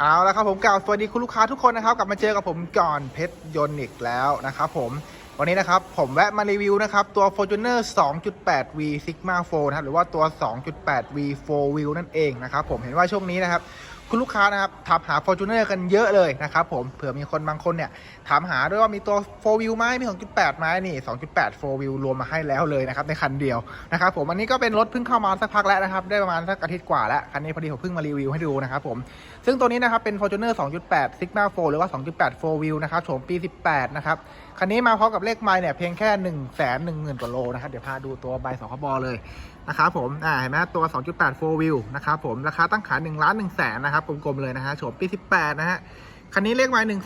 เอาละครับผมกล่าวสวัสดีคุณลูกค้าทุกคนนะครับกลับมาเจอกับผมก่อนเพชรยนต์อีกแล้วนะครับผมวันนี้นะครับผมแวะมารีวิวนะครับตัว Fortuner 2.8V Sigma 4นะครับหรือว่าตัว 2.8V 4 Wheel นั่นเองนะครับผมเห็นว่าช่วงนี้นะครับ คุณลูกค้านะครับถามหา Fortuner กันเยอะเลยนะครับผมเผื่อมีคนบางคนเนี่ยถามหาด้วยว่ามีตัว 4 Wheel ไหมมี 2.8ไหมนี่ 2.8 4 Wheel รวมมาให้แล้วเลยนะครับในคันเดียวนะครับผมอันนี้ก็เป็นรถเพิ่งเข้ามาสักพักแล้วนะครับได้ประมาณสักอาทิตย์กว่าแล้วคันนี้พอดีผมเพิ่งมารีวิวให้ดูนะครับผมซึ่งตัวนี้นะครับเป็น Fortuner 2.8 Sigma 4 หรือว่า 2.8 4 Wheel นะครับโฉมปี 18 นะครับคันนี้มาพร้อมกับเลขไมล์เนี่ยเพียงแค่ 1 1 0 0 0 0กว่าโลนะครับเดี๋ยวพาดูตัวใบสคบเลย นะครับผมอ่าเห็นไหมตัว 2.8 4 Wheel นะครับผมราคาตั้งขาย1ล้าน1แสนนะครับกลมๆเลยนะฮะโฉมปี 18 นะฮะ คันนี้เลขไมล์1 1 9 7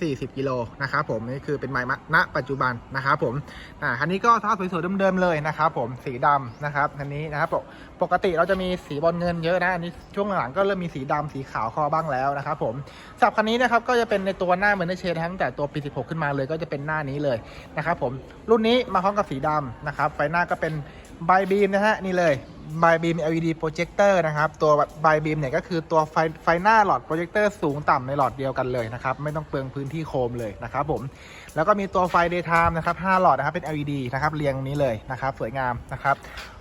4 0กิโลนะครับผมนี่คือเป็นไมล์ณปัจจุบันนะครับผมอ่าคันนี้ก็สภาพสวยๆเดิมๆเลยนะครับผมสีดำนะครับคันนี้นะครับปกติเราจะมีสีบอลเงินเยอะนะอันนี้ช่วงหลังๆก็เริ่มมีสีดำสีขาวคอบ้างแล้วนะครับผมสำหรับคันนี้นะครับก็จะเป็นในตัวหน้าเหมือนในเชนตั้งแต่ตัวปี 16 ขึ้นมาเลยก็จะเป็นหน้านี้เลยนะครับผมรุ่นนี้มาพร้อมกับสีดำนะครับไฟหน้าก็เป็นไบบีมนะฮะนี่เลย ไบบีม LED projector นะครับ ตัวไบบีมเนี่ยก็คือตัวไฟไฟหน้าหลอดโปรเจคเตอร์สูงต่ำในหลอดเดียวกันเลยนะครับ ไม่ต้องเปลืองพื้นที่โคมเลยนะครับผม แล้วก็มีตัวไฟ daytime นะครับ5หลอดนะครับเป็น LED นะครับเรียงนี้เลยนะครับ สวยงามนะครับ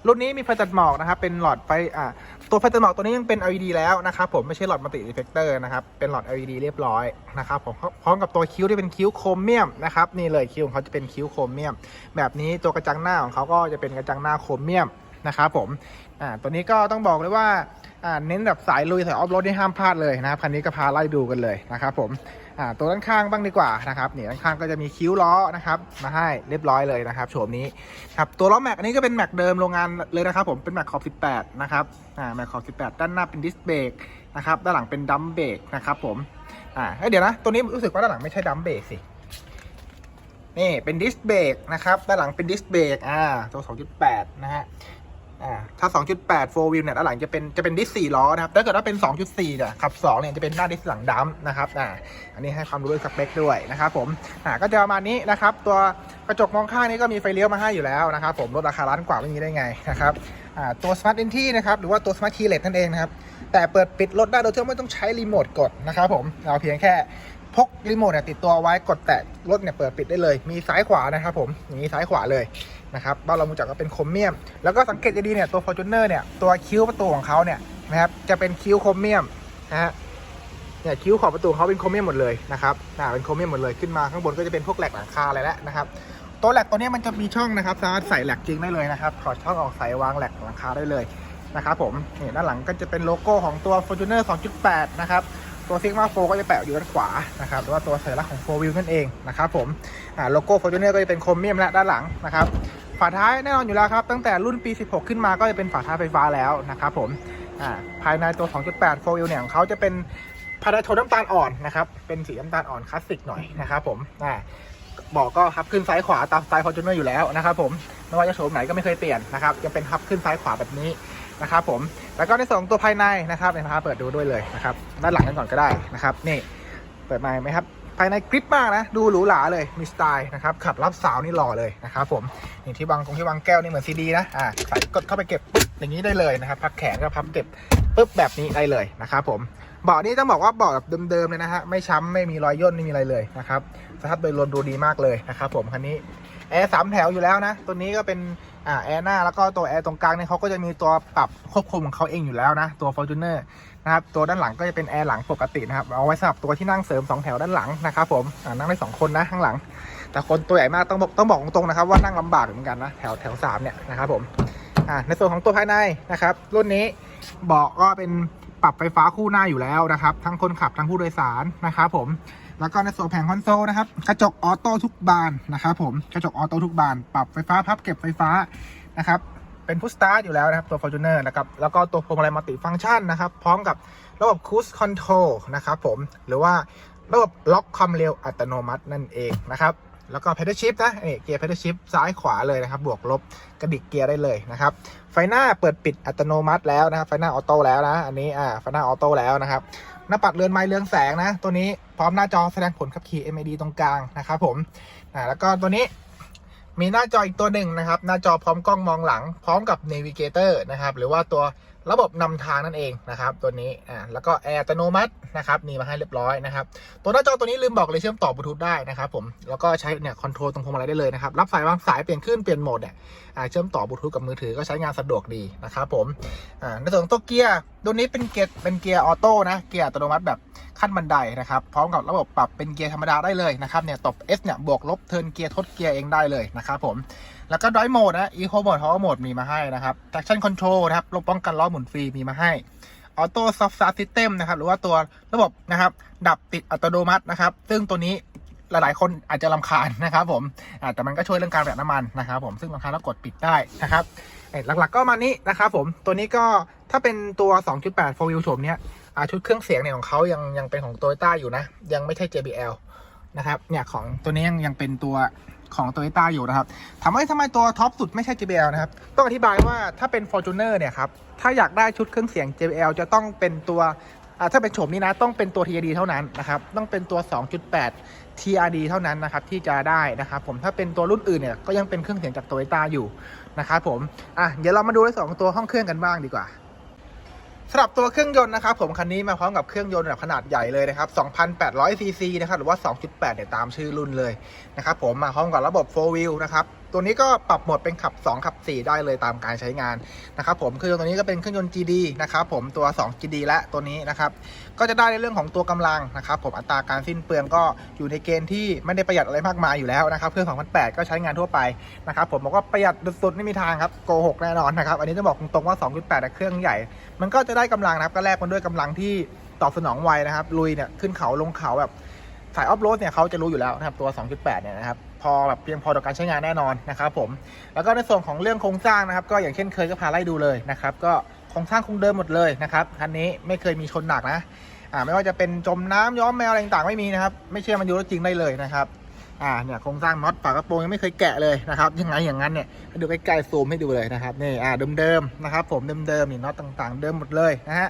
รุ่นนี้มีไฟตัดหมอกนะครับเป็นหลอดไฟอ่าตัวไฟตัดหมอกตัวนี้ยังเป็น LED แล้วนะครับผมไม่ใช่หลอดมัลติรีเฟกเตอร์นะครับเป็นหลอด LED เรียบร้อยนะครับผมพร้อมกับตัวคิ้วที่เป็นคิ้วโครเมียมนะครับนี่เลยคิ้วของเขาจะเป็นคิ้วโครเมียม แบบนี้ตัวกระจังหน้าของเขาก็จะเป็นกระจังหน้าโครเมียม นะครับผมอ่าตัวนี้ก็ต้องบอกเลยว่าอ่าเน้นแบบสายลุยสายออฟโรดนี่ห้ามพลาดเลยนะครับคันนี้ก็พาไล่ดูกันเลยนะครับผมอ่าตัวด้านข้างบ้างดีกว่านะครับนี่ด้านข้างก็จะมีคิ้วล้อนะครับมาให้เรียบร้อยเลยนะครับโฉมนี้ครับตัวล้อแม็กอันนี้ก็เป็นแม็กเดิมโรงงานเลยนะครับผมเป็นแม็กขอบ18นะครับอ่าแม็กขอบ18 ด้านหน้าเป็นดิสเบรกนะครับด้านหลังเป็นดัมเบรกนะครับผมอ่าเอ้ยเดี๋ยวนะ ตัวนี้รู้สึกว่าด้านหลังไม่ใช่ดัมเบรกสินี่เป็นดิสเบรกนะครับด้านหลังเป็นดิสเบรกอ่าตัว2.8นะฮะ อ่าถ้า 2.8 4 wheel เนี่ยด้านหลังจะเป็นจะเป็นดิส4ล้อนะครับถ้าเกิดว่าเป็น 2.4 เนี่ยขับ 2 เนี่ยจะเป็นหน้าดิสหลังดัมนะครับอ่าอันนี้ให้ความรู้เรื่องสเปคด้วยนะครับผมอ่าก็จะประมาณนี้นะครับ ตัวกระจกมองข้างนี้ก็มีไฟเลี้ยวมาให้อยู่แล้วนะครับผมลดราคาล้านกว่าไม่มีได้ไงนะครับอ่าตัว Smart Entry นะครับหรือว่าตัว Smart Keyless นั่นเองนะครับแต่เปิดปิดรถได้โดยที่ไม่ต้องใช้รีโมทกดนะครับผมเราเพียงแค่พกรีโมทเนี่ยติดตัวไว้กดแตะรถเนี่ยเปิดปิดได้เลย มีซ้ายขวานะครับผมอย่างนี้ซ้ายขวาเลย นะครับบ้านเรารู้จักก็เป็นโครเมียม แล้วก็สังเกตดีๆเนี่ยตัว Fortuner เนี่ยตัวคิ้วประตูของเขาเนี่ยนะครับจะเป็นคิ้วโครเมียมนะฮะเนี่ยคิ้วขอบประตูเขาเป็นโครเมียมหมดเลยนะครับอ่าเป็นโครเมียมหมดเลยขึ้นมาข้างบนก็จะเป็นพวกแหลกหลังคาอะไรแล้วนะครับตัวแหลกตัวนี้มันจะมีช่องนะครับสามารถใส่แหลกจริงได้เลยนะครับถอดช่องออกใส่วางแหลกหลังคาได้เลยนะครับผมนี่ด้านหลังก็จะเป็นโลโก้ของตัว Fortuner 2.8 นะครับ ตัว Sigma 4ก็จะแปะอยู่ด้านขวานะครับหรือว่าตัวสัญลักษณ์ของ4 Wheel นั่นเองนะครับผมโลโก้ Fortuner ก็จะเป็นโครเมียมและด้านหลังนะครับฝาท้ายแน่นอนอยู่แล้วครับ ตั้งแต่รุ่นปี 16 ขึ้นมาก็จะเป็นฝาท้ายไฟฟ้าแล้วนะครับผมอ่าภายในตัว 2.8 4 Wheel เนี่ยของเขาจะเป็นภายในโทนน้ำตาลอ่อนนะครับเป็นสีน้ำตาลอ่อนคลาสสิกหน่อยนะครับผมอ่าบอกก็ฮับขึ้นซ้ายขวาตามสไตล์ Fortuner อยู่แล้วนะครับผมไม่ว่าจะโฉมไหนก็ไม่เคยเปลี่ยนนะครับยังเป็นฮับขึ้นซ้ายขวาแบบนี้ นะครับผมแล้วก็ในส่วนตัวภายในนะครับเดี๋ยวพาเปิดดูด้วยเลยนะครับด้านหลังกันก่อนก็ได้นะครับนี่เปิดมาไหมครับภายในกริปมากนะ ดูหรูหราเลยมีสไตล์นะครับขับรับสาวนี่หล่อเลยนะครับผมนี่ที่วางตรงที่วางแก้วนี่เหมือนซีดีนะอ่าใส่กดเข้าไปเก็บปุ๊บอย่างนี้ได้เลยนะครับพับแขนก็พับเก็บปุ๊บแบบนี้ได้เลยนะครับผมเบาะนี้ต้องบอกว่าเบาะแบบเดิมๆเลยนะฮะไม่ช้ำไม่มีรอยย่นไม่มีอะไรเลยนะครับสภาพโดยรวมดูดีมากเลยนะครับผมคันนี้ แอร์สามแถวอยู่แล้วนะ ตัวนี้ก็เป็นอ่าแอร์หน้าแล้วก็ตัวแอร์ตรงกลางเนี่ยเขาก็จะมีตัวปรับควบคุมของเขาเองอยู่แล้วนะตัว Fortuner นะครับตัวด้านหลังก็จะเป็นแอร์หลังปกตินะครับเอาไว้สำหรับตัวที่นั่งเสริมสองแถวด้านหลังนะครับผมนั่งได้สองคนนะข้างหลัง แต่คนตัวใหญ่มากต้องบอกต้องบอกตรงๆนะครับว่านั่งลำบากเหมือนกันนะแถวแถวสามเนี่ยนะครับผมในส่วนของตัวภายในนะครับรุ่นนี้เบาะก็เป็น รับไฟฟ้าคู่หน้าอยู่แล้วนะครับ ทั้งคนขับทั้งผู้โดยสารนะครับผมแล้วก็ในส่วนแผงคอนโซลนะครับกระจกออโต้ทุกบานนะครับผมกระจกออโต้ทุกบาน ปรับไฟฟ้าพับเก็บไฟฟ้านะครับเป็นพุชสตาร์ทอยู่แล้วนะครับตัว Fortuner นะครับแล้วก็ตัวพวงมาลัยมัลติฟังก์ชันนะครับ พร้อมกับระบบ Cruise Control นะครับผมหรือว่าระบบล็อกความเร็วอัตโนมัตินั่นเองนะครับ แล้วก็ pedal shift นะนี่เกียร์ pedal shift ซ้ายขวาเลยนะครับ บวกลบกระดิกเกียร์ได้เลยนะครับ ไฟหน้าเปิดปิดอัตโนมัติแล้วนะครับ ไฟหน้าออโต้แล้วนะ อันนี้ อ่า ไฟหน้าออโต้แล้วนะครับ หน้าปัดเรือนไม้เรืองแสงนะ ตัวนี้พร้อมหน้าจอแสดงผลขับขี่ MID ตรงกลางนะครับผม อ่า แล้วก็ตัวนี้มีหน้าจออีกตัวหนึ่งนะครับ หน้าจอพร้อมกล้องมองหลัง พร้อมกับ Navigator นะครับ หรือว่าตัว ระบบนำทางนั่นเองนะครับ ตัวนี้อ่าแล้วก็แอร์อัตโนมัตินะครับมีมาให้เรียบร้อยนะครับ ตัวหน้าจอตัวนี้ลืมบอกเลยเชื่อมต่อบลูทูธได้นะครับผมแล้วก็ใช้เนี่ยคอนโทรลตรงพวงมาลัยได้เลยนะครับรับสายวางสายเปลี่ยนขึ้นเปลี่ยนโหมดเนี่ยอ่าเชื่อมต่อบลูทูธกับมือถือก็ใช้งานสะดวกดีนะครับผมอ่าในส่วนของตัวเกียร์ตัวนี้เป็นเกียร์เป็นเกียร์ออโต้นะเกียร์อัตโนมัติแบบขั้นบันไดนะครับพร้อมกับระบบปรับเป็นเกียร์ธรรมดาได้เลยนะครับเนี่ยตบ S เนี่ยบวกลบเทิร์นเกียร์ทดเกียร์เองได้เลยนะครับผม แล้วก็ Drive Mode นะ Eco Mode Power Mode มีมาให้นะครับ Traction Control นะครับระบบป้องกันล้อหมุนฟรีมีมาให้ Auto Soft Start System นะครับ หรือว่าตัวระบบนะครับ ดับติดอัตโนมัตินะครับ ซึ่งตัวนี้หลายๆ คนอาจจะลำคาญนะครับผมแต่มันก็ช่วยเรื่องการประหยัดน้ำมันนะครับผมซึ่งบางครั้งเรากดปิดได้นะครับหลักๆก็มานี้นะครับผมตัวนี้ก็ถ้าเป็นตัว 2.8 4 wheel โฉมเนี้ยชุดเครื่องเสียงเนี่ยของเขายังยังเป็นของ Toyota อยู่นะ ยังไม่ใช่ JBL นะครับเนี่ยของตัวนี้ยังยังเป็นตัว ของ Toyota อยู่นะครับ ถามว่าทำไมตัวท็อปสุดไม่ใช่ JBL นะครับ ต้องอธิบายว่าถ้าเป็น Fortuner เนี่ยครับ ถ้าอยากได้ชุดเครื่องเสียง JBL จะต้องเป็นตัวถ้าเป็นโฉมนี้นะ ต้องเป็นตัว TRD เท่านั้นนะครับ ต้องเป็นตัว 2.8 TRD เท่านั้นนะครับที่จะได้นะครับผม ถ้าเป็นตัวรุ่นอื่นเนี่ยก็ยังเป็นเครื่องเสียงจาก Toyota อยู่นะครับผม อะ เดี๋ยวเรามาดูในส่วนของตัวห้องเครื่องกันบ้างดีกว่า สำหรับตัวเครื่องยนต์นะครับผมคันนี้มาพร้อมกับเครื่องยนต์แบบขนาดใหญ่เลยนะครับ 2,800ซีซีนะครับหรือว่า 2.8เนี่ยตามชื่อรุ่นเลยนะครับผมมาพร้อมกับระบบ4 wheel นะครับตัวนี้ก็ปรับโหมดเป็นขับ 2 ขับ 4 ได้เลยตามการใช้งานนะครับผมเครื่องตัวนี้ก็เป็นเครื่องยนต์ GD นะครับผมตัว 2 GD และตัวนี้นะครับก็จะได้ในเรื่องของตัวกำลังนะครับผมอัตราการสิ้นเปลืองก็อยู่ในเกณฑ์ที่ไม่ได้ประหยัดอะไรมากมายอยู่แล้วนะครับเครื่อง2008 ก็ใช้งานทั่วไปนะครับผมบอกว่าประหยัดสุดๆไม่มีทางครับโกหกแน่นอนนะครับอันนี้จะบอกตรงๆว่า 2.8แต่เครื่องใหญ่ มันก็จะได้กำลังนะครับก็แลกมันด้วยกำลังที่ตอบสนองไวนะครับลุยเนี่ยขึ้นเขาลงเขาแบบสายออฟโรดเนี่ยเขาจะรู้อยู่แล้วนะครับตัว 2.8 เนี่ยนะครับ พอแบบเพียงพอต่อการใช้งานแน่นอนนะครับผมแล้วก็ในส่วนของเรื่องโครงสร้างนะครับ ก็อย่างเช่นเคยก็พาไล่ดูเลยนะครับก็โครงสร้างคงเดิมหมดเลยนะครับคันนี้ไม่เคยมีชนหนักนะอ่าไม่ว่าจะเป็นจมน้ำย้อมแมวอะไรต่างๆไม่มีนะครับ ไม่เชื่อมันอยู่รถจริงได้เลยนะครับอ่าเนี่ยโครงสร้างน็อตฝากระโปรงยังไม่เคยแกะเลยนะครับยังไงอย่างนั้นเนี่ยดูใกล้ๆซูมให้ดูเลยนะครับนี่อ่าเดิมๆนะครับผมเดิมๆนี่น็อตต่างๆ เดิมหมดเลยนะฮะ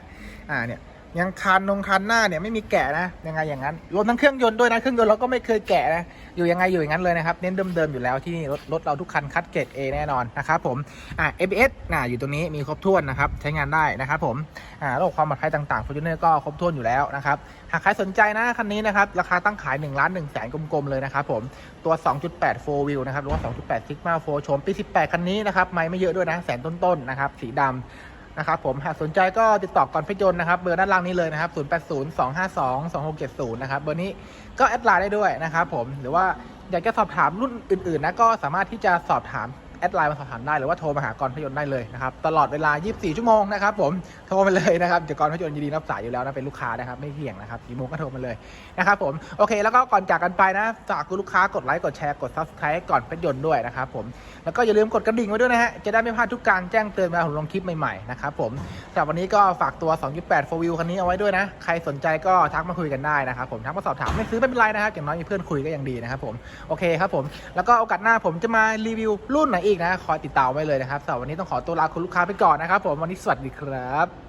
อ่าเนี่ย ยังคันนงคันหน้าเนี่ยไม่มีแกะนะยังไงอย่างนั้นรวมทั้งเครื่องยนต์ด้วยนะเครื่องยนต์เราก็ไม่เคยแกะนะอยู่ยังไงอยู่อย่างนั้นเลยนะครับเน้นเดิมๆอยู่แล้วที่นี่รถรถเราทุกคันคัดเกรด A แน่นอนนะครับผมอ่า ABS น่ะอยู่ตรงนี้มีครบถ้วนนะครับใช้งานได้นะครับผมอ่าระบบความปลอดภัยต่างๆ Fortuner ก็ครบถ้วนอยู่แล้วนะครับหากใครสนใจนะคันนี้นะครับราคาตั้งขาย1ล้าน1แสนกลมๆเลยนะครับผมตัว 2.8 4 wheel นะครับหรือว่า2.8 Sigma 4โฉมปี 18 คันนี้นะครับไม่ไม่เยอะด้วยนะแสนต้นๆนะครับสีดำ นะครับผมหากสนใจก็ติดต่อก่อนเพชรยนต์นะครับเบอร์ด้านล่างนี้เลยนะครับ 0802522670 นะครับเบอร์นี้ก็แอดไลน์ได้ด้วยนะครับผมหรือว่าอยากจะสอบถามรุ่นอื่นๆนะก็สามารถที่จะสอบถาม แอดไลน์มาสอบถามได้หรือว่าโทรมาหากรพยนต์ได้เลยนะครับตลอดเวลา 24 ชั่วโมงนะครับผมโทรมาเลยนะครับเดี๋ยวกรพยนต์ยินดีรับสายอยู่แล้วนะเป็นลูกค้านะครับไม่เกี่ยงนะครับกี่โมงก็โทรมาเลยนะครับผมโอเค แล้วก็ก่อนจากกันไปนะฝากคุณลูกค้ากดไลค์กดแชร์กด subscribe ให้ก่อนพยนต์ด้วยนะครับผมแล้วก็อย่าลืมกดกระดิ่งไว้ด้วยนะฮะจะได้ไม่พลาดทุกการแจ้งเตือนเวลาผมลงคลิปใหม่ๆนะครับผมสำหรับวันนี้ก็ฝากตัว 2.8 4 wheel คันนี้เอาไว้ด้วยนะใครสนใจก็ทักมาคุยกันได้นะครับผมทักมาสอบถามไม่ซื้อไม่เป็นไรนะครับอย่างน้อยมีเพื่อนคุยก็ยังดีนะครับผมโอเคครับผมแล้วก็โอกาสหน้าผมจะมารีวิวรุ่นไหนอีกนะคอยติดตามไว้เลยนะครับสำหรับวันนี้ต้องขอตัวลาคุณลูกค้าไปก่อนนะครับผมวันนี้สวัสดีครับ